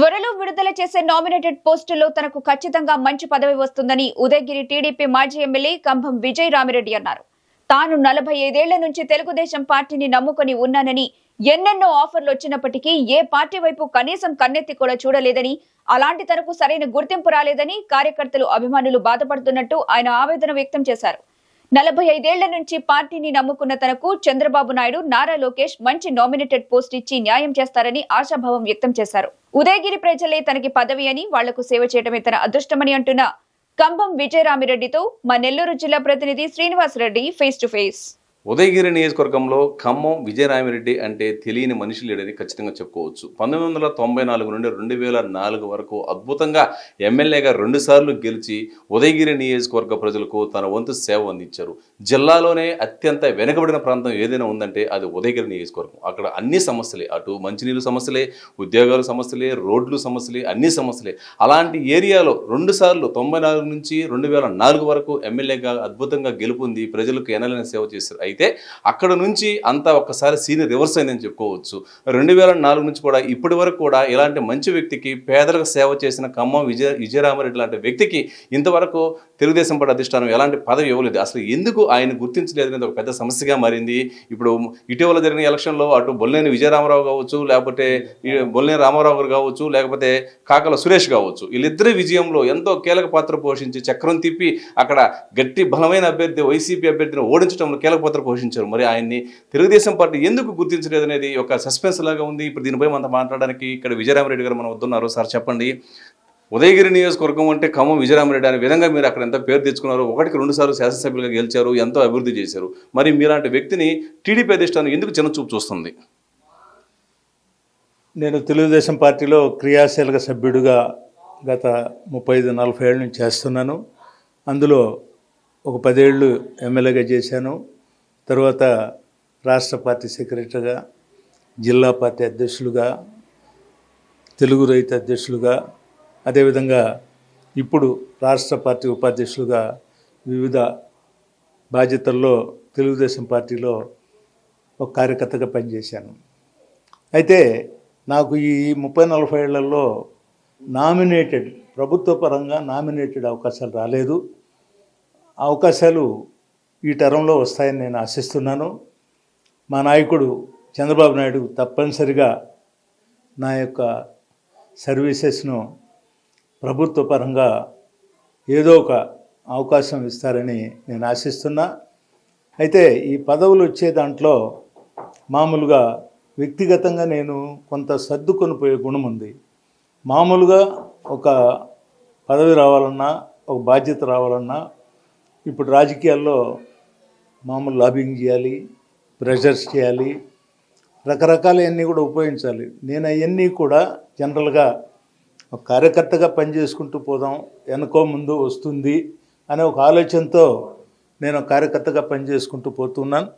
త్వరలో విడుదల చేసే నామినేటెడ్ పోస్టుల్లో తనకు ఖచ్చితంగా మంచి పదవి వస్తుందని ఉదయగిరి టీడీపీ మాజీ ఎమ్మెల్యే కంభం విజయ్ రామిరెడ్డి అన్నారు. తాను నలభై ఐదేళ్ళ నుంచి తెలుగుదేశం పార్టీని నమ్ముకొని ఉన్నానని ఎన్నెన్నో ఆఫర్లు వచ్చినప్పటికీ ఏ పార్టీ వైపు కనీసం కన్నెత్తి కూడా చూడలేదని అలాంటి తనకు సరైన గుర్తింపు రాలేదని కార్యకర్తలు అభిమానులు బాధపడుతున్నట్టు ఆయన ఆవేదన వ్యక్తం చేశారు. నలభై ఐదేళ్ళ నుంచి పార్టీని నమ్ముకున్న తనకు చంద్రబాబు నాయుడు నారా లోకేష్ మంచి నామినేటెడ్ పోస్ట్ ఇచ్చి న్యాయం చేస్తారని ఆశాభావం వ్యక్తం చేశారు. ఉదయగిరి ప్రజలే తనకి పదవి అని వాళ్ళకు సేవ చేయడమే తన అదృష్టమని అంటున్న కంభం విజయరామిరెడ్డితో మా నెల్లూరు జిల్లా ప్రతినిధి Srinivasareddy face to face. Udayagiri నియోజకవర్గంలో ఖమ్మం విజయరామిరెడ్డి అంటే తెలియని మనిషి లేడని ఖచ్చితంగా చెప్పుకోవచ్చు. పంతొమ్మిది వందల తొంభై నాలుగు నుండి రెండు వేల నాలుగు వరకు అద్భుతంగా ఎమ్మెల్యేగా రెండుసార్లు గెలిచి ఉదయగిరి నియోజకవర్గ ప్రజలకు తన వంతు సేవ అందించారు. జిల్లాలోనే అత్యంత వెనుకబడిన ప్రాంతం ఏదైనా ఉందంటే అది ఉదయగిరి నియోజకవర్గం. అక్కడ అన్ని సమస్యలే. అటు మంచినీళ్ళు సమస్యలే ఉద్యోగాల సమస్యలే రోడ్లు సమస్యలే అన్ని సమస్యలే. అలాంటి ఏరియాలో రెండుసార్లు తొంభై నాలుగు నుంచి రెండు వేల నాలుగు వరకు ఎమ్మెల్యేగా అద్భుతంగా గెలుపొంది ప్రజలకు ఎనలేని సేవ చేశారు అయితే అక్కడ నుంచి అంతా ఒక్కసారి సీన్ రివర్స్ అయిందని చెప్పుకోవచ్చు. రెండు వేల నాలుగు నుంచి కూడా ఇప్పటి వరకు కూడా ఇలాంటి మంచి వ్యక్తికి పేదలకు సేవ చేసిన ఖమ్మం విజయ విజయరామరెడ్డి లాంటి వ్యక్తికి ఇంతవరకు తెలుగుదేశం పార్టీ అధిష్టానం ఎలాంటి పదవి ఇవ్వలేదు. అసలు ఎందుకు ఆయన గుర్తించలేదు అనేది ఒక పెద్ద సమస్యగా మారింది. ఇప్పుడు ఇటీవల జరిగిన ఎలక్షన్లో అటు బొల్లేని విజయరామరావు కావచ్చు లేకపోతే బొల్లేని రామారావు గారు కావచ్చు లేకపోతే కాకల సురేష్ కావచ్చు వీళ్ళిద్దరి విజయంలో ఎంతో కీలక పాత్ర పోషించి చక్రం తిప్పి అక్కడ గట్టి బలమైన అభ్యర్థి వైసీపీ అభ్యర్థిని ఓడించడంలో కీలక పాత్ర పోషించారు. మరి ఆయన్ని తెలుగుదేశం పార్టీ ఎందుకు గుర్తించలేదు అనేది ఒక సస్పెన్స్ లాగా ఉంది. ఇప్పుడు దీనిపై మనం మాట్లాడడానికి ఇక్కడ విజయరామరెడ్డి గారు మనం వద్దున్నారు. సార్ చెప్పండి. ఉదయగిరి నియోజకవర్గం అంటే ఖమ్మం విజయరామరెడ్డి అనే విధంగా మీరు అక్కడ ఎంత పేరు తెచ్చుకున్నారు ఒకటికి రెండుసార్లు శాసనసభ్యులుగా గెలిచారు ఎంతో అభివృద్ధి చేశారు. మరి మీలాంటి వ్యక్తిని టీడీపీ అధిష్టానం ఎందుకు చిన్నచూపు చూస్తుంది? నేను తెలుగుదేశం పార్టీలో క్రియాశీలక సభ్యుడిగా గత ముప్పై ఐదు నలభై ఏళ్ళ నుంచి చేస్తున్నాను. అందులో ఒక పదేళ్ళు ఎమ్మెల్యేగా చేశాను. తర్వాత రాష్ట్ర పార్టీ సెక్రటరీగా జిల్లా పార్టీ అధ్యక్షులుగా తెలుగు రైతు అధ్యక్షులుగా అదేవిధంగా ఇప్పుడు రాష్ట్ర పార్టీ ఉపాధ్యక్షులుగా వివిధ బాధ్యతల్లో తెలుగుదేశం పార్టీలో ఒక కార్యకర్తగా పనిచేశాను. అయితే నాకు ఈ ముప్పై నలభై ఏళ్ళలో నామినేటెడ్ ప్రభుత్వ పరంగా నామినేటెడ్ అవకాశాలు రాలేదు. అవకాశాలు ఈ తరంలో వస్తాయని నేను ఆశిస్తున్నాను. మా నాయకుడు చంద్రబాబు నాయుడు తప్పనిసరిగా నా యొక్క సర్వీసెస్ను ప్రభుత్వ పరంగా ఏదో ఒక అవకాశం ఇస్తారని నేను ఆశిస్తున్నా. అయితే ఈ పదవులు వచ్చే దాంట్లో మామూలుగా వ్యక్తిగతంగా నేను కొంత సర్దుకొని పోయే గుణం ఉంది. మామూలుగా ఒక పదవి రావాలన్నా ఒక బాధ్యత రావాలన్నా ఇప్పుడు రాజకీయాల్లో మామూలు లాబింగ్ చేయాలి ప్రెషర్స్ చేయాలి రకరకాలవన్నీ కూడా ఉపయోగించాలి. నేను అవన్నీ కూడా జనరల్గా ఒక కార్యకర్తగా పనిచేసుకుంటూ పోదాం వెనకో ముందు వస్తుంది అనే ఒక ఆలోచనతో నేను కార్యకర్తగా పనిచేసుకుంటూ పోతున్నాను.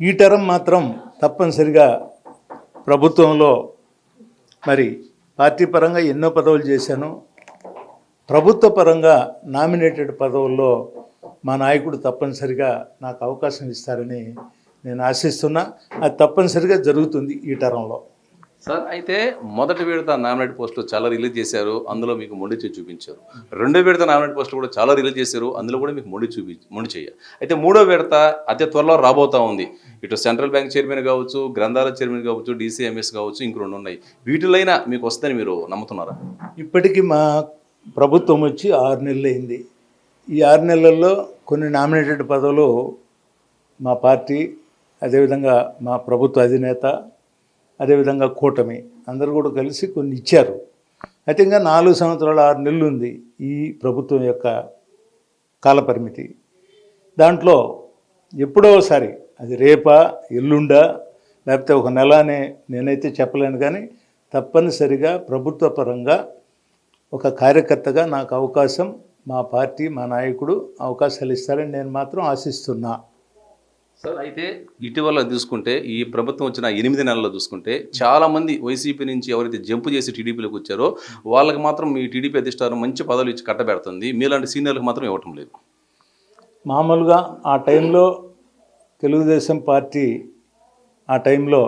ఈ తరం మాత్రం తప్పనిసరిగా ప్రభుత్వంలో మరి పార్టీ పరంగా ఎన్నో పదవులు చేశాను. ప్రభుత్వ పరంగా నామినేటెడ్ పదవుల్లో మా నాయకుడు తప్పనిసరిగా నాకు అవకాశం ఇస్తారని నేను ఆశిస్తున్నా. అది తప్పనిసరిగా జరుగుతుంది ఈ టరంలో సార్ అయితే మొదటి విడత నామినేట్ పోస్టులు చాలా రిలీజ్ చేశారు అందులో మీకు మొండి చేయి చూపించారు. రెండో విడత నామినేట్ పోస్టులు కూడా చాలా రిలీజ్ చేశారు అందులో కూడా మీకు మొండి చూపి మొండి చేయ. అయితే మూడో విడత అతి త్వరలో రాబోతా ఉంది. ఇటు సెంట్రల్ బ్యాంక్ చైర్మన్ కావచ్చు గ్రంథాల చైర్మన్ కావచ్చు డీసీఎంఎస్ కావచ్చు ఇంక రెండు ఉన్నాయి. వీటిలైనా మీకు వస్తుందని మీరు నమ్ముతున్నారా? ఇప్పటికీ మా ప్రభుత్వం వచ్చి ఆరు నెలలు అయింది. ఈ ఆరు నెలల్లో కొన్ని నామినేటెడ్ పదవులు మా పార్టీ అదేవిధంగా మా ప్రభుత్వ అధినేత అదేవిధంగా కూటమి. అందరూ కూడా కలిసి కొన్ని ఇచ్చారు. అయితే ఇంకా నాలుగు సంవత్సరాలు ఆరు నెలలు ఉంది ఈ ప్రభుత్వం యొక్క కాలపరిమితి. దాంట్లో ఎప్పుడో ఒకసారి అది రేపా ఎల్లుండా లేకపోతే ఒక నెల అనే నేనైతే చెప్పలేను కానీ తప్పనిసరిగా ప్రభుత్వ పరంగా ఒక కార్యకర్తగా నాకు అవకాశం మా పార్టీ మా నాయకుడు అవకాశాలు ఇస్తారని నేను మాత్రం ఆశిస్తున్నా. సార్ అయితే ఇటీవల చూసుకుంటే ఈ ప్రభుత్వం వచ్చిన ఎనిమిది నెలల్లో చూసుకుంటే చాలా మంది వైసీపీ నుంచి ఎవరైతే జంప్ చేసి టీడీపీలోకి వచ్చారో వాళ్ళకి మాత్రం మీ టీడీపీ అధిష్టానం మంచి పదవులు ఇచ్చి కట్టబెడుతుంది. మీలాంటి సీనియర్లకు మాత్రం ఇవ్వటం లేదు. మామూలుగా ఆ టైంలో తెలుగుదేశం పార్టీ ఆ టైంలో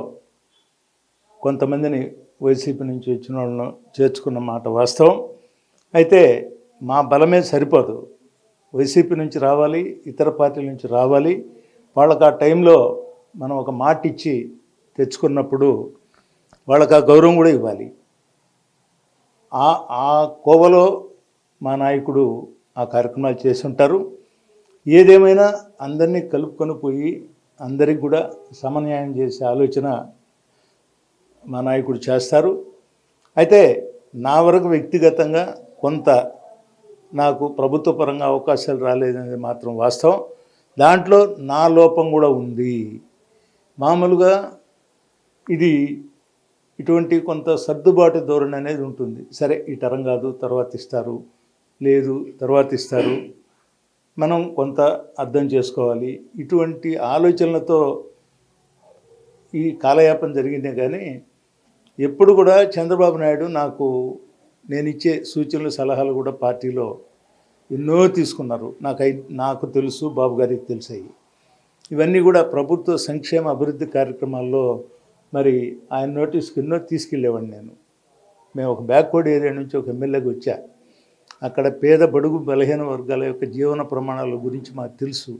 కొంతమందిని వైసీపీ నుంచి వచ్చిన వాళ్ళను చేర్చుకున్న మాట వాస్తవం. అయితే మా బలమే సరిపోదు. వైసీపీ నుంచి రావాలి ఇతర పార్టీల నుంచి రావాలి. వాళ్ళకి ఆ టైంలో మనం ఒక మాట ఇచ్చి తెచ్చుకున్నప్పుడు వాళ్ళకి ఆ గౌరవం కూడా ఇవ్వాలి. ఆ ఆ కోవలో మా నాయకుడు ఆ కార్యక్రమాలు చేసి ఉంటారు ఏదేమైనా అందరినీ కలుపుకొని పోయి అందరికి కూడా సమన్యాయం చేసే ఆలోచన మా నాయకుడు చేస్తారు. అయితే నా వరకు వ్యక్తిగతంగా కొంత నాకు ప్రభుత్వ పరంగా అవకాశాలు రాలేదనేది మాత్రం వాస్తవం. దాంట్లో నా లోపం కూడా ఉంది. మామూలుగా ఇది ఇటువంటి కొంత సర్దుబాటు ధోరణి అనేది ఉంటుంది. సరే ఈ తరం కాదు తర్వాత ఇస్తారు. లేదు తర్వాత ఇస్తారు. మనం కొంత అర్థం చేసుకోవాలి. ఇటువంటి ఆలోచనలతో ఈ కాలయాపన జరిగిందే కానీ ఎప్పుడు కూడా చంద్రబాబు నాయుడు నాకు నేను ఇచ్చే సూచనలు సలహాలు కూడా పార్టీలో ఎన్నో తీసుకున్నారు. నాకు నాకు తెలుసు బాబు గారికి తెలుసాయి ఇవన్నీ కూడా ప్రభుత్వ సంక్షేమ అభివృద్ధి కార్యక్రమాల్లో మరి ఆయన నోటీస్కి ఎన్నో తీసుకెళ్ళేవాడిని నేను. మేము ఒక బ్యాక్వర్డ్ ఏరియా నుంచి ఒక ఎమ్మెల్యేకి వచ్చా. అక్కడ పేద బడుగు బలహీన వర్గాల యొక్క జీవన ప్రమాణాల గురించి మాకు తెలుసు.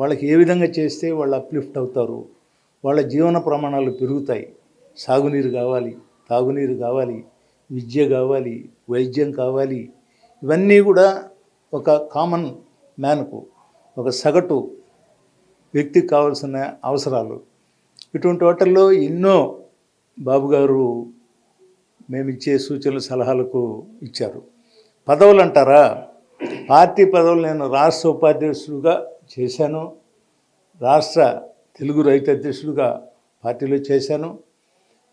వాళ్ళకి ఏ విధంగా చేస్తే వాళ్ళు అప్లిఫ్ట్ అవుతారు. వాళ్ళ జీవన ప్రమాణాలు పెరుగుతాయి. సాగునీరు కావాలి తాగునీరు కావాలి విద్య కావాలి వైద్యం కావాలి. ఇవన్నీ కూడా ఒక కామన్ మ్యాన్కు ఒక సగటు వ్యక్తికి కావాల్సిన అవసరాలు. ఇటువంటి వాటిల్లో ఎన్నో బాబు గారు మేము ఇచ్చే సూచనలు సలహాలకు ఇచ్చారు. పదవులు అంటారా పార్టీ పదవులు నేను రాష్ట్ర ఉపాధ్యక్షుడిగా చేశాను. రాష్ట్ర తెలుగు రైతు అధ్యక్షుడుగా పార్టీలో చేశాను.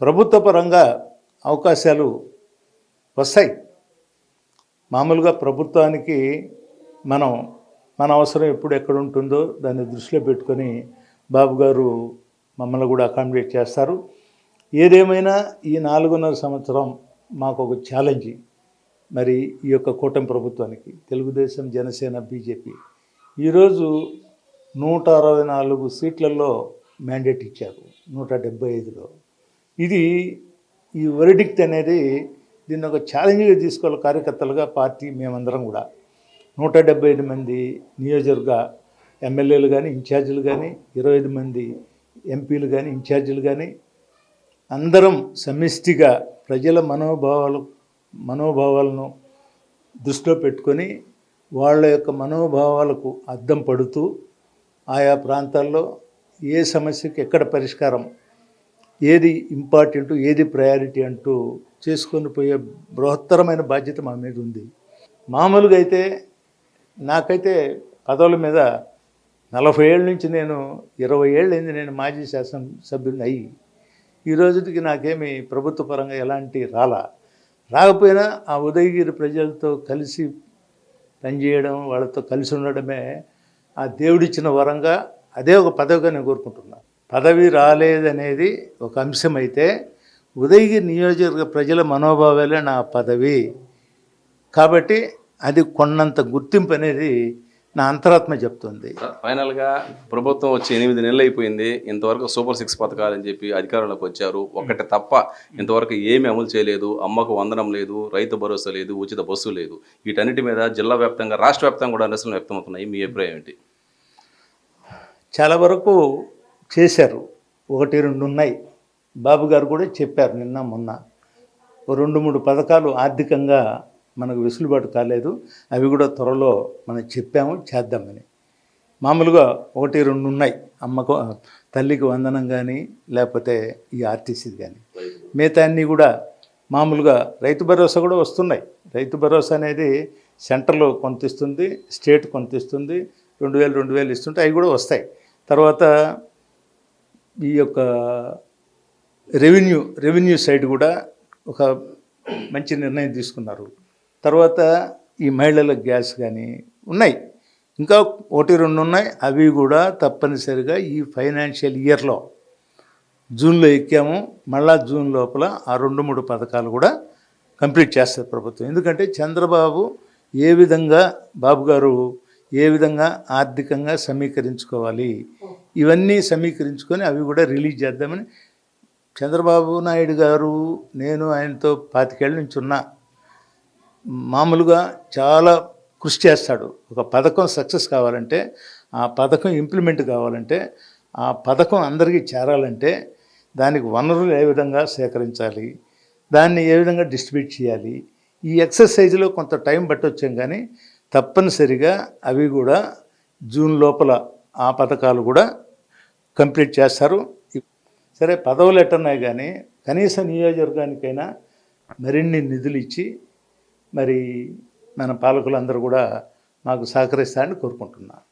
ప్రభుత్వ పరంగా అవకాశాలు వస్తాయి. మామూలుగా ప్రభుత్వానికి మనం మన అవసరం ఎప్పుడు ఎక్కడ ఉంటుందో దాన్ని దృష్టిలో పెట్టుకొని బాబు గారు మమ్మల్ని కూడా అకామిడేట్ చేస్తారు. ఏదేమైనా ఈ నాలుగున్నర సంవత్సరం మాకు ఒక ఛాలెంజ్ మరి ఈ యొక్క కూటమి ప్రభుత్వానికి తెలుగుదేశం జనసేన బీజేపీ. ఈరోజు నూట అరవై నాలుగు సీట్లలో మ్యాండేట్ ఇచ్చారు నూట డెబ్బై ఐదులో. ఇది ఈ వెరిడిక్ట్ అనేది దీన్ని ఒక ఛాలెంజ్గా తీసుకోవాలి కార్యకర్తలుగా పార్టీ మేమందరం కూడా. నూట డెబ్బై ఐదు మంది నియోజకవర్గ ఎమ్మెల్యేలు కానీ ఇన్ఛార్జీలు కానీ ఇరవై ఐదు మంది ఎంపీలు కానీ ఇన్ఛార్జీలు కానీ అందరం సమిష్టిగా ప్రజల మనోభావాలు మనోభావాలను దృష్టిలో పెట్టుకొని వాళ్ళ యొక్క మనోభావాలకు అద్దం పడుతూ ఆయా ప్రాంతాల్లో ఏ సమస్యకి ఎక్కడ పరిష్కారం ఏది ఇంపార్టెంట్ ఏది ప్రయారిటీ అంటూ చేసుకొని పోయే బృహత్తరమైన బాధ్యత మా మీద ఉంది. మామూలుగా అయితే నాకైతే పదవుల మీద నలభై ఏళ్ళ నుంచి నేను ఇరవై ఏళ్ళైంది నేను మాజీ శాసన సభ్యుని అయ్యి ఈ రోజుకి నాకేమి ప్రభుత్వ పరంగా ఎలాంటి రాలా. రాకపోయినా ఆ ఉదయగిరి ప్రజలతో కలిసి పనిచేయడం వాళ్ళతో కలిసి ఉండడమే ఆ దేవుడిచ్చిన వరంగా అదే ఒక పదవిగా నేను కోరుకుంటున్నాను పదవి రాలేదనేది ఒక అంశం అయితే ఉదయగిరి నియోజకవర్గ ప్రజల మనోభావాలే నా పదవి. కాబట్టి అది కొన్నంత గుర్తింపు అనేది నా అంతరాత్మ చెప్తుంది. ఫైనల్గా ప్రభుత్వం వచ్చి ఎనిమిది నెలలు అయిపోయింది. ఇంతవరకు సూపర్ సిక్స్ పథకాలు అని చెప్పి అధికారంలోకి వచ్చారు. ఒకటి తప్ప ఇంతవరకు ఏమీ అమలు చేయలేదు. అమ్మకు వందనం లేదు రైతు భరోసా లేదు ఉచిత బస్సు లేదు. వీటన్నిటి మీద జిల్లా వ్యాప్తంగా రాష్ట్ర వ్యాప్తంగా కూడా నిరసనలు వ్యక్తమవుతున్నాయి. మీ అభిప్రాయం ఏంటి? చాలా వరకు చేశారు. ఒకటి రెండు ఉన్నాయి. బాబు గారు కూడా చెప్పారు నిన్న మొన్న. రెండు మూడు పథకాలు ఆర్థికంగా మనకు వెసులుబాటు కాలేదు. అవి కూడా త్వరలో మనం చెప్పాము చేద్దామని మామూలుగా ఒకటి రెండు ఉన్నాయి. అమ్మకు తల్లికి వందనం కానీ లేకపోతే ఈ ఆర్టీసీది కానీ మిగతా అన్నీ కూడా మామూలుగా రైతు భరోసా కూడా వస్తున్నాయి. రైతు భరోసా అనేది సెంటర్లో కొంత ఇస్తుంది స్టేట్ కొంత ఇస్తుంది. రెండు వేలు రెండు వేలు ఇస్తుంటే అవి కూడా వస్తాయి. తర్వాత ఈ యొక్క రెవెన్యూ రెవెన్యూ సైడ్ కూడా ఒక మంచి నిర్ణయం తీసుకున్నారు. తర్వాత ఈ మహిళల గ్యాస్ కానీ ఉన్నాయి. ఇంకా ఒకటి రెండు ఉన్నాయి. అవి కూడా తప్పనిసరిగా ఈ ఫైనాన్షియల్ ఇయర్లో జూన్లో ఎక్కాము. మళ్ళా జూన్ లోపల ఆ రెండు మూడు పథకాలు కూడా కంప్లీట్ చేస్తారు ప్రభుత్వం. ఎందుకంటే చంద్రబాబు ఏ విధంగా బాబు గారు ఏ విధంగా ఆర్థికంగా సమీకరించుకోవాలి ఇవన్నీ సమీకరించుకొని అవి కూడా రిలీజ్ చేద్దామని చంద్రబాబు నాయుడు గారు నేను ఆయనతో పాతికేళ్ళ నుంచి ఉన్నా మామూలుగా చాలా కృషి చేస్తాడు. ఒక పథకం సక్సెస్ కావాలంటే ఆ పథకం ఇంప్లిమెంట్ కావాలంటే ఆ పథకం అందరికీ చేరాలంటే దానికి వనరులు ఏ విధంగా సేకరించాలి దాన్ని ఏ విధంగా డిస్ట్రిబ్యూట్ చేయాలి ఈ ఎక్సర్సైజ్లో కొంత టైం పట్టొచ్చాం కానీ తప్పనిసరిగా అవి కూడా జూన్ లోపల ఆ పథకాలు కూడా కంప్లీట్ చేస్తారు. సరే పదవులు ఎట్టున్నాయి కానీ కనీస నియోజకవర్గానికైనా మరిన్ని నిధులు ఇచ్చి మరి మన పాలకులందరూ కూడా మాకు సహకరిస్తారని కోరుకుంటున్నాను